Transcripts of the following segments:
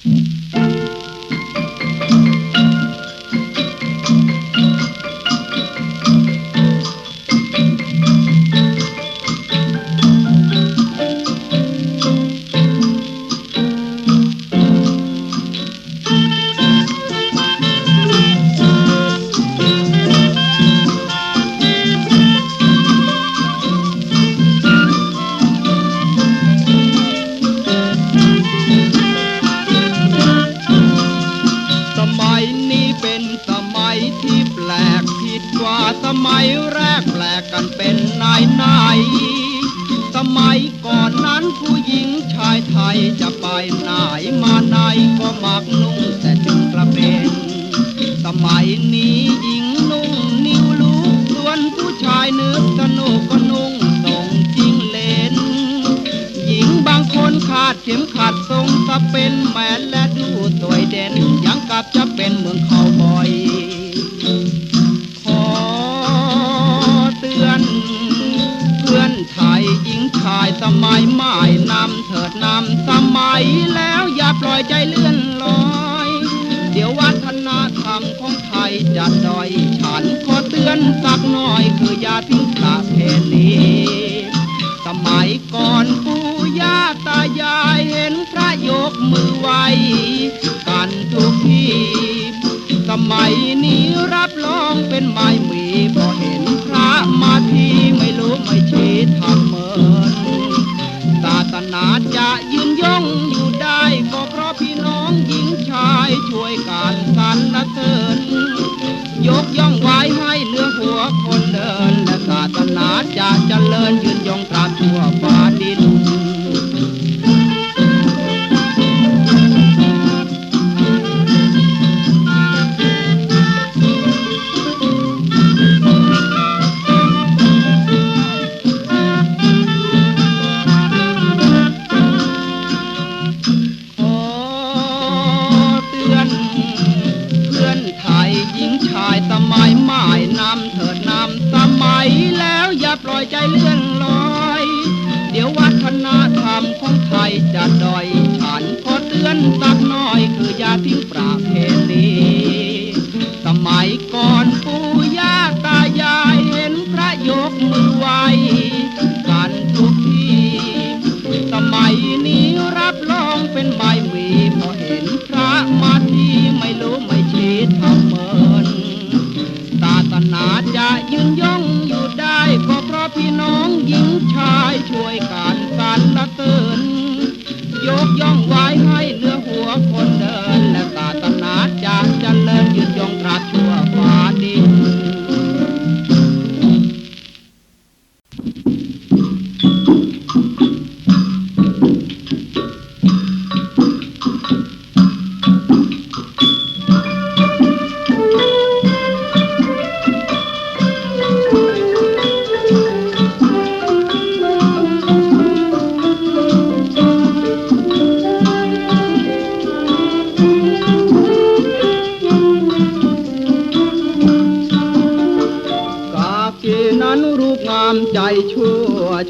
ส เป็นแมนและดูสวยเด่นยังกับจะเป็นเมืองเขาบอย ขอเตือน เพื่อนไทยหญิงชายสมัยใหม่นำเถิดนำสมัยแล้วอย่าปล่อยใจเลื่อนลอย เดี๋ยววัฒนธรรมของไทยจะดอยฉันขอเตือนสักหน่อยคืออย่าทิ้งประเพณีสมัยก่อน พระยกมือไหวกันทุกทีสมัยนี้รับรองเป็นไม่มีพอเห็นพระมาทีไม่รู้ไม่ชี้ทำเหมินศาสนาจะยืนยงอยู่ได้ก็เพราะพี่น้องหญิงชายช่วยกันสรรเสริญยกย่องไว้ให้เนื้อหัวคนเดินและศาสนาจะเจริญยืนยงตราทั่วฟ้าดิน จะด้อยฉันขอเตือนสักหน่อยคืออย่าทิ้งประเพณี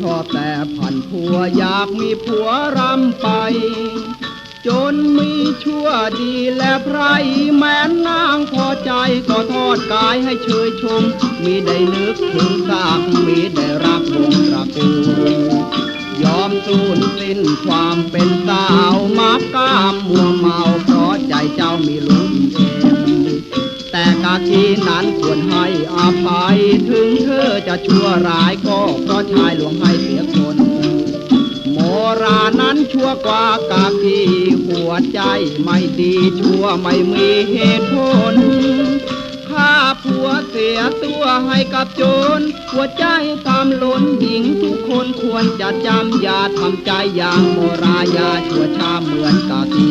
ชอบแต่ผันผัวอยากมีผัวรำไป จนมีชั่วดีและไพรแม้นนางพอใจก็ทอดกายให้เชยชม มีได้นึกถึงสากมีได้รักวงตระกูลยอมสูญสิ้นความเป็นสาวมากามมัวเมาากีนั้นควรให้อภัย ถึงเธอจะชั่วร้ายก็เพราะชายหลวงให้เสียคน โมรานั้นชั่วกว่ากากีหัวใจไม่ดีชั่วไม่มีเหตุผลฆ่าผัวเสียตัวให้กับโจรหัวใจตามล้นหญิงทุกคนควรจะจำอย่าทำใจอย่างโมราอย่าชั่วช้าเหมือนกากี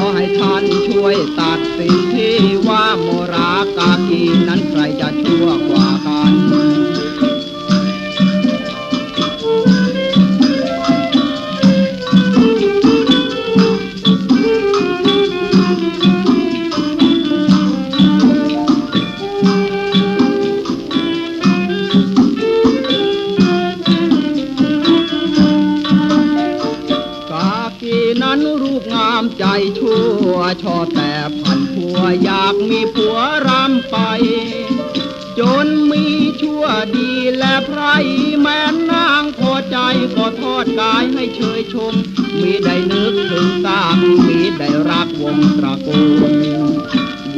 อให้ท่านช่วยตัดสินที่ว่าโมรากากีนั้นใครจะชั่วกว่ากัน ชั่วดีและไพรแม่นางพอใจก็ทอดกายให้เชยชม มีได้นึกถึงสร้างมีได้รักวงตระกูล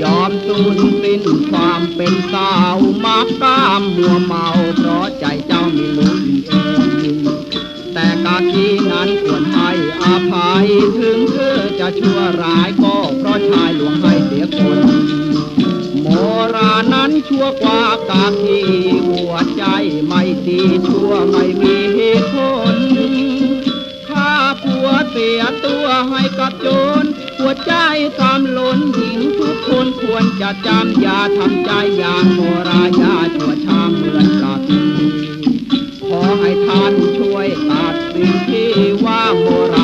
ยอมสูญสิ้นความเป็นสาวมากตามมัวเมาเพราะใจเจ้ามีลุ้นเองแต่กากีนั้นควรให้อภัยถึงเธอจะชั่วร้ายก็เพราะชายหลวงให้เสียคน ชั่วกว่ากากีหัวใจไม่ดีชั่วไม่มีเหตุผลข้าผัวเสียตัวให้กับโจรหัวใจทำล้นหญิงทุกคนควรจะจำอย่าทำใจอย่างโมรายาชั่วช้าเหมือนกับขอให้ท่านช่วยตัดสิ่งที่ว่าโมรากา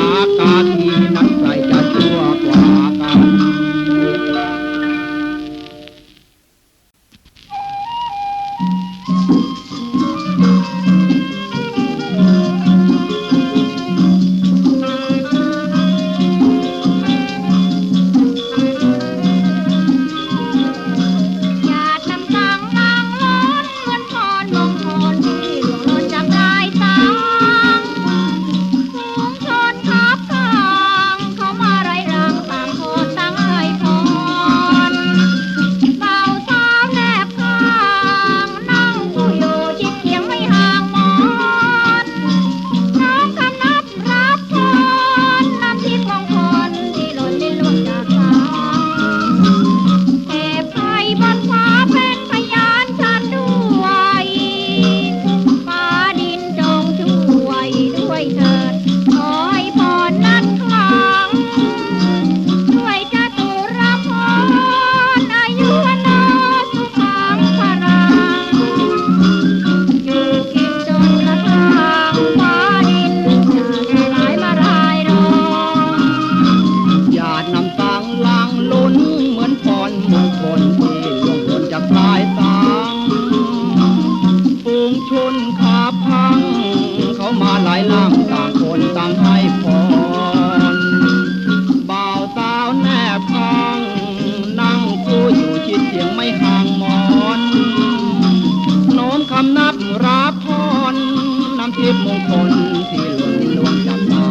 คนที่หล่นลวงจากตา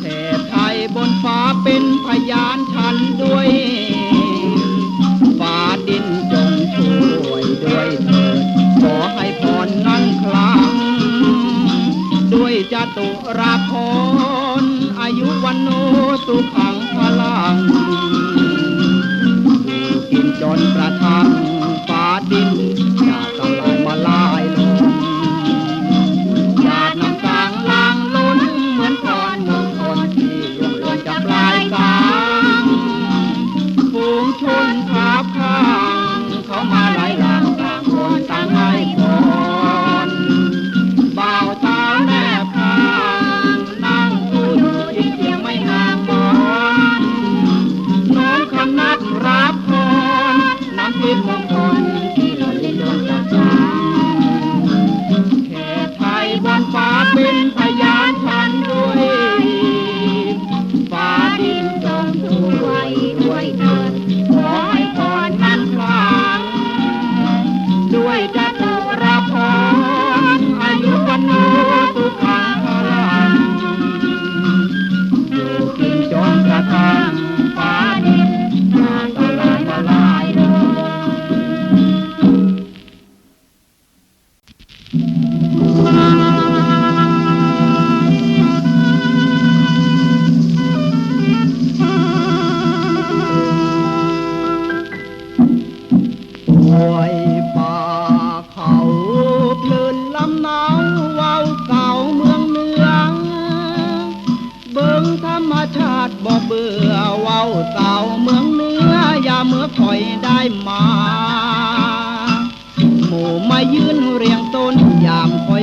เทพไทยบนฟ้าเป็นพยานฉันด้วยฟ้าดินจงช่วยด้วยเถิดขอให้พรนั้นคลังด้วยจตุราพรอายุวันโนสุขังพลังอยู่กินจนกระทัง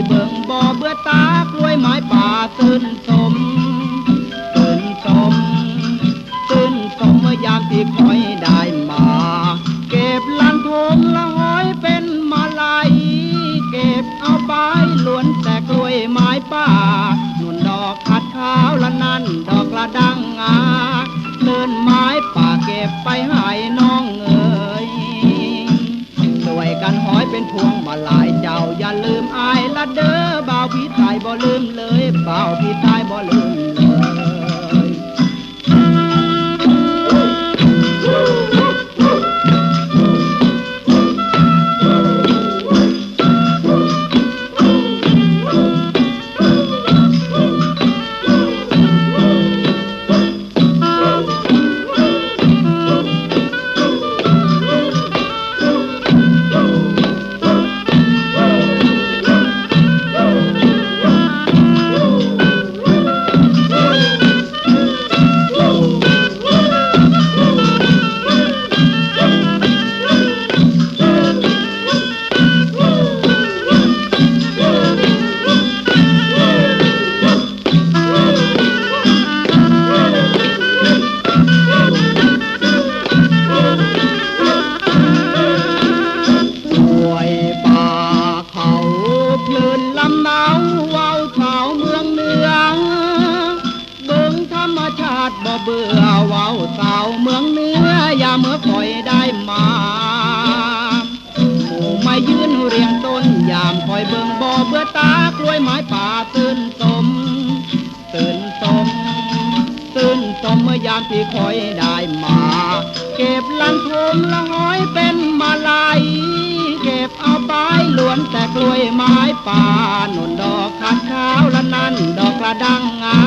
เบิ่งบ่อเบื่อตากล้วยไม้ป่าตื่นสม ตื่นสม ตื่นสมเมื่อยามที่คอยได้มา เก็บลันทมละหอยเป็นมาลัยเก็บเอาใบล้วนแต่กล้วยไม้ป่านุ่นดอกขัดขาวละนั่นดอกละดังงาเลื่อนไม้ป่าเก็บไปให้น้ เป็นพวงมาลายเจ้าอย่าลืมอายละเด้อบ่าวพี่ตายบ่ลืมเลยบ่าวพี่ตายบ่ลืมเลย ที่คอยได้มา เก็บลันทมละห้อยเป็นมาลายเก็บเอาไปล้วนแต่กล้วยไม้ป่าหนุนดอกขัดขาวละนั่นดอกกระดังงา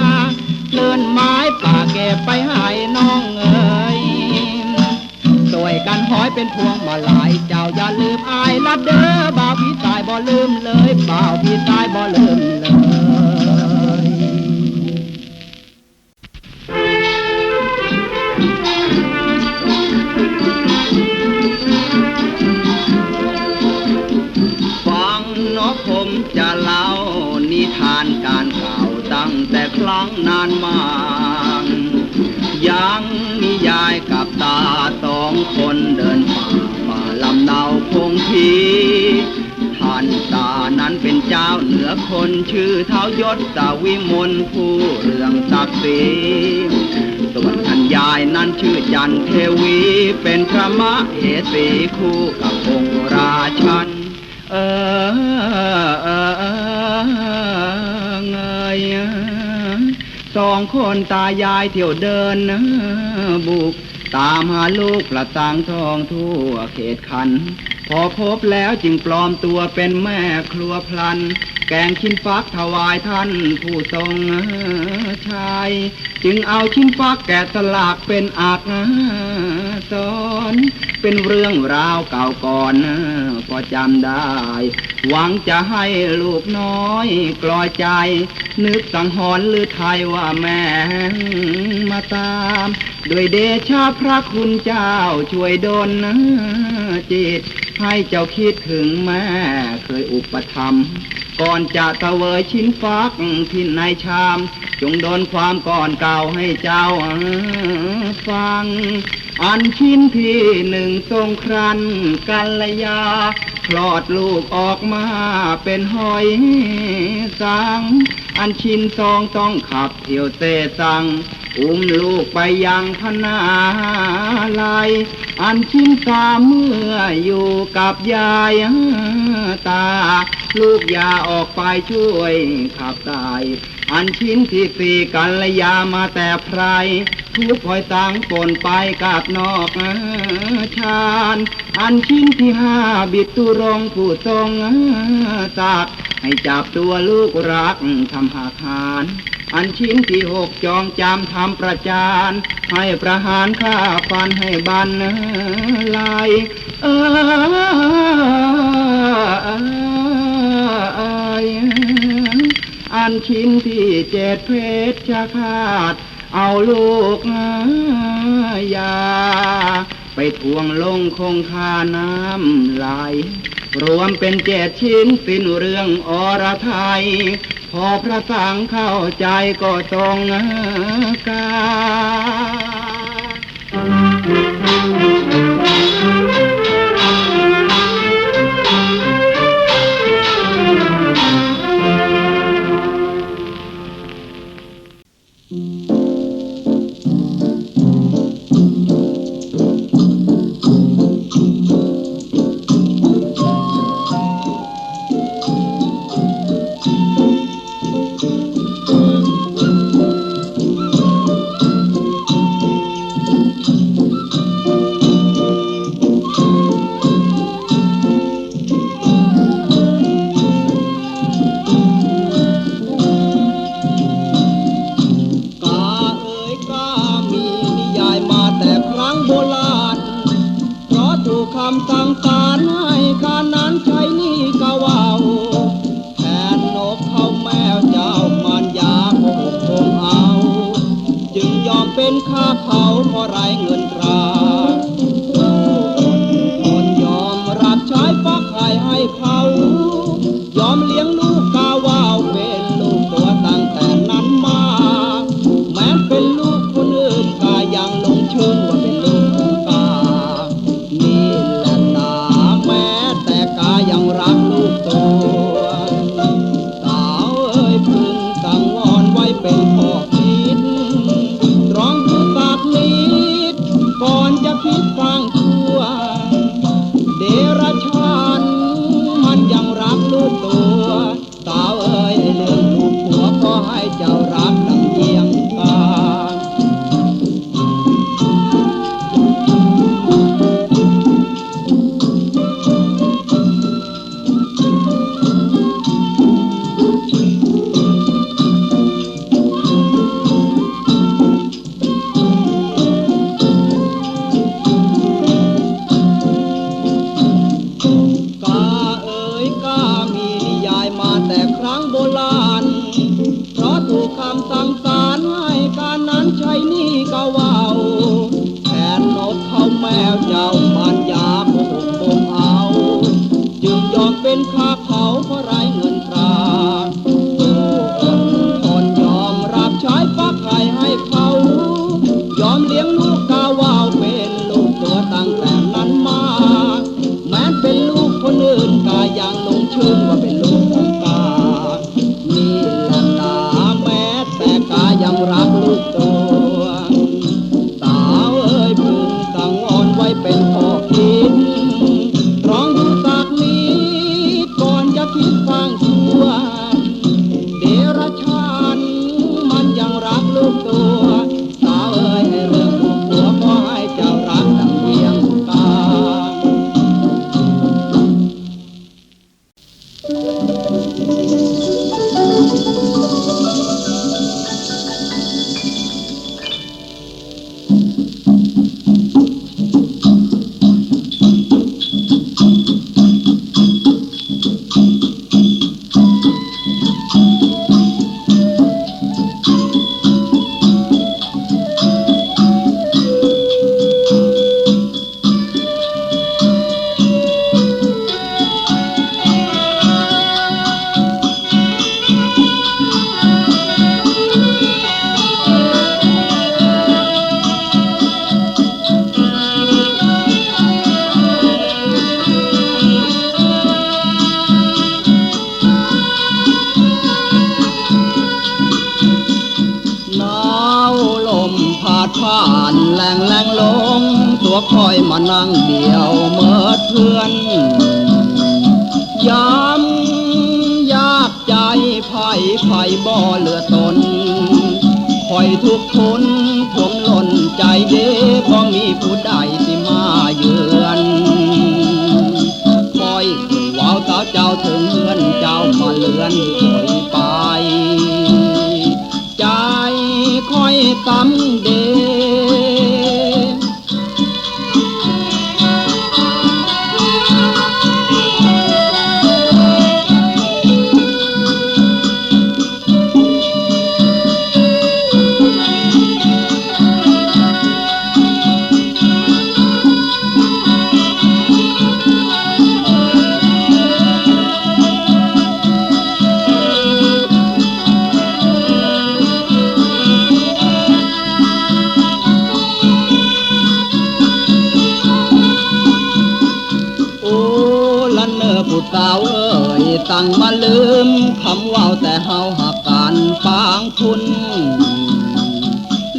เลื่อนไม้ป่าเก็บไปให้น้องเอ๋ยสวยกันห้อยเป็นพวงมาลายเจ้าอย่าลืมอายละเด้อบ่าวพี่ตายบ่ลืมเลยบ่าวพี่ตายบ่ลืมเลย คนชื่อเท้ายศตาวิมลผู้เรื่องศักดิ์ศรีส่วนท่านยายนั้นชื่อจันเทวี เป็นพระมเหสีคู่กับองค์ราชัน เออเออเออเงยสองคนตายายเที่ยวเดินบุกตามหาลูกประตังทองทั่วเขตคัน พอพบแล้วจึงปลอมตัวเป็นแม่ครัวพลัน แกงชิ้นฟักถวายท่านผู้ทรงชาย จึงเอาชิ้นฟักแกะสลักเป็นอักษรเป็นเรื่องราวเก่าก่อนพอจำได้ หวังจะให้ลูกน้อยกลอยใจ นึกสังหรณ์หรือไทยว่าแม่มาตามด้วยเดชะพระคุณเจ้าช่วยดลจิต ให้เจ้าคิดถึงแม่เคยอุปถัม ก่อนจะเสวยชิ้นฟักที่ในชาม จงโดนความก่อนเก่าให้เจ้าฟัง อันชิ้นที่หนึ่งทรงครันกัลยาคลอดลูกออกมาเป็นหอยสัง อันชิ้นสองต้องขับเที่ยวเตสัง อุ้มลูกไปยังพนาลายอันชิ้นสาเมื่ออยู่กับยายตา ลูกยาออกไปช่วยขับตาย อันชิ้นที่สี่กัลยามาแต่ไพรทุกคอยตังปนไปกับนอกชาญอันชิ้นที่ห้าบิดตุรงผู้ทรงตักให้จับตัวลูกรักทำหาทาน อันชิ้นที่หกจองจำทำประจาน ให้ประหารฆ่าฟันให้บันลายเอออันชิ้นที่เจ็ดเพชรจะขาด เอาลูกยา ไปทวงลงคงคาน้ำไหลรวมเป็นเจ็ดชิ้นสิ้นเรื่องอรไทย พอพระสังเข้าใจก็ตรงกา out, y'all. านแหลงแหลงลง ตัวคอยมานั่งเดียวเมื่อเพื่อนย้ำยากใจไผ่ไผ่บ่อเหลือตนคอยทุกคนผมหล่นใจเด้บ่มีผู้ใดสิมาเยือนคอยคือว้าวสาเจ้าถึงเพื่อนเจ้ามาเลือนคอยไป ใจคอยตำเด้ คน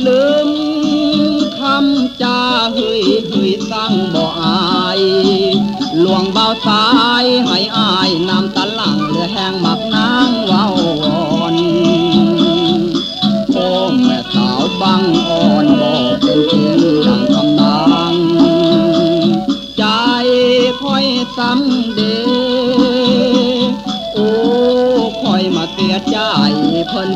ลืมคำจาเฮ้ยเฮ้ยสร้างบ่อายหลวงเบาสายให้อายนำตะลังเหลือแห้งหมักนางเว้าวอนโอ้แม่สาวบังอ่อนบอกเป็นเพียงดังคำนางใจค่อยซ้ำเดโอ้ค่อยมาเสียใจเพิ่น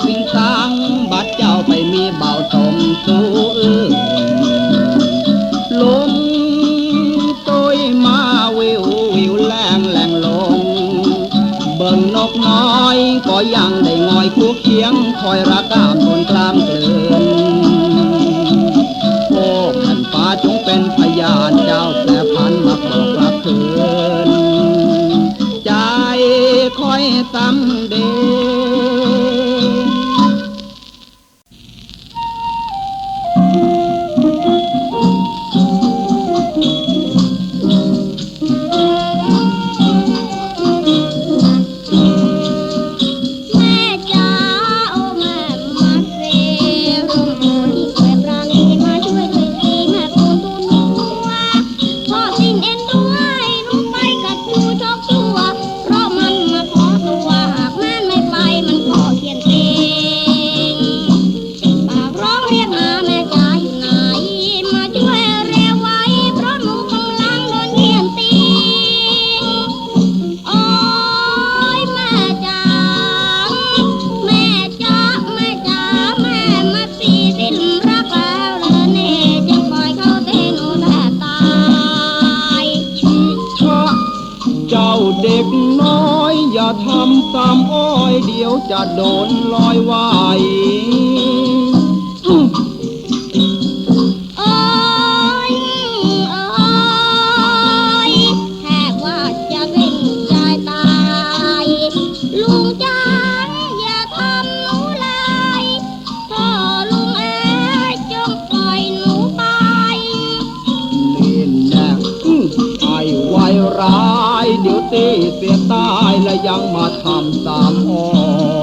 ที่เสียตายและยังมาทำตามอ้อ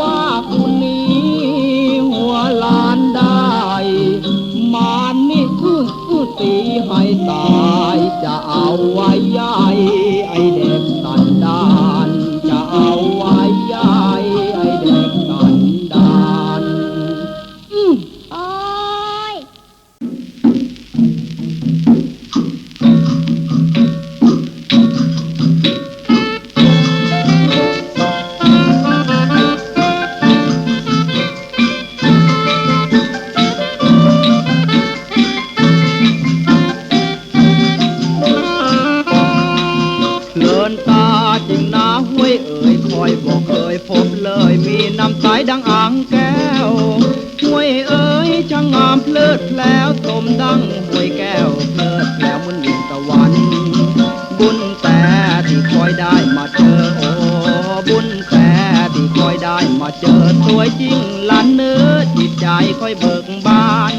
ว่าคุณนี้หัวลานได้ มานี่คือตีให้ตายจะเอาไว้ยาย ยแก้วเพิดแล้วมุนอยู่ตะวัน บุญแต่ที่คอยได้มาเจอโอ้บุญแต่ที่คอยได้มาเจอสวยจริงล้านเนื้อจิตใจคอยเบิกบาน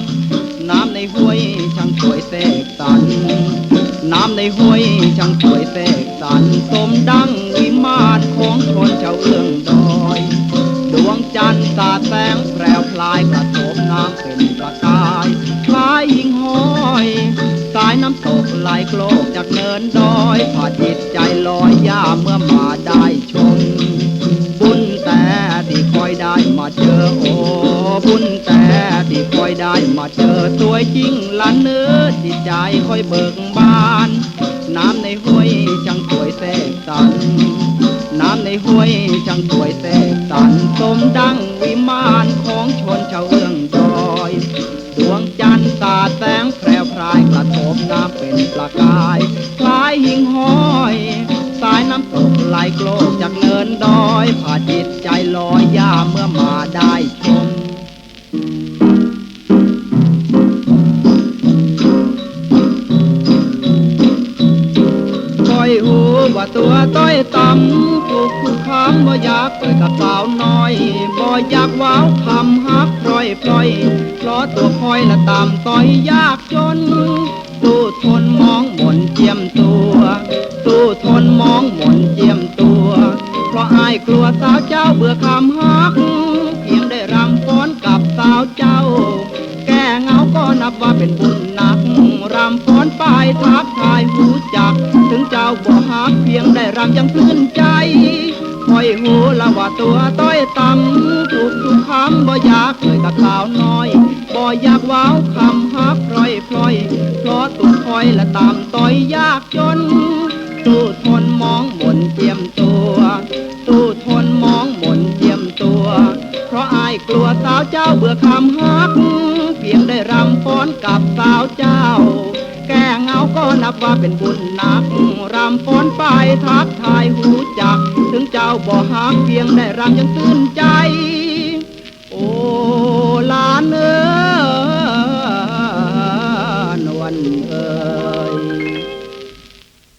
น้ำในห้วยช่างสวยเสกสันน้ำในห้วยช่างสวยเสกสันสมดังวิมานของคนชาวเอื้อง น้ำตกไหลโกลกจากเนินดอยผาจิตใจลอยย่าเมื่อมาได้ชม บุญแต่ที่คอยได้มาเจอโอ้บุญแต่ที่คอยได้มาเจอสวยจริงละเนื้อจิตใจคอยเบิกบาน น้ำในห้วยจังสวยแสกสันน้ำในห้วยจังสวยแสกสันสมดังวิมานของชนชาวเอำตกลโกลกจากเนินดอยพาจิตใจลอยยาเมื่อมาได้ชม ต้อยหูว่าตัวต้อยต่ำถูกผู้ค้ำบ่อยากเปิดกับสาวน้อยบ่อยากว้าวคำฮักพลอยพลอยเพราะตัวคอยละต่ำต้อยยากจน ทนมองหมนเจียมตัวสู้ทนมองหมนเจียมตัว เพราะอายกลัวสาวเจ้าเบื่อคำฮักเพียงได้รำฟ้อนกับสาวเจ้า แก้เหงาก็นับว่าเป็นบุญหนักรำฟ้อนไปทักทายหูจัก ถึงเจ้าบ่ฮักเพียงได้รำยังพื้นใจคอยหูละว่าตัวต้อยต่ำถูกทุกคำบ่อยากเคยกับสาวน้อยบ่อยากว้าวคำ อยและตามต้อยยากจน ตู้ทนมองหมนเจียมตัว ตู้ทนมองหมนเจียมตัว เพราะอายกลัวสาวเจ้าเบื่อคำฮัก เพียงได้รำฟ้อนกับสาวเจ้า แก่เงาก็นับว่าเป็นบุญหนัก รำฟ้อนไปทักทายหูจัก ถึงเจ้าบ่ฮักเพียงได้รำยังตื่นใจ โอ้ลานเอ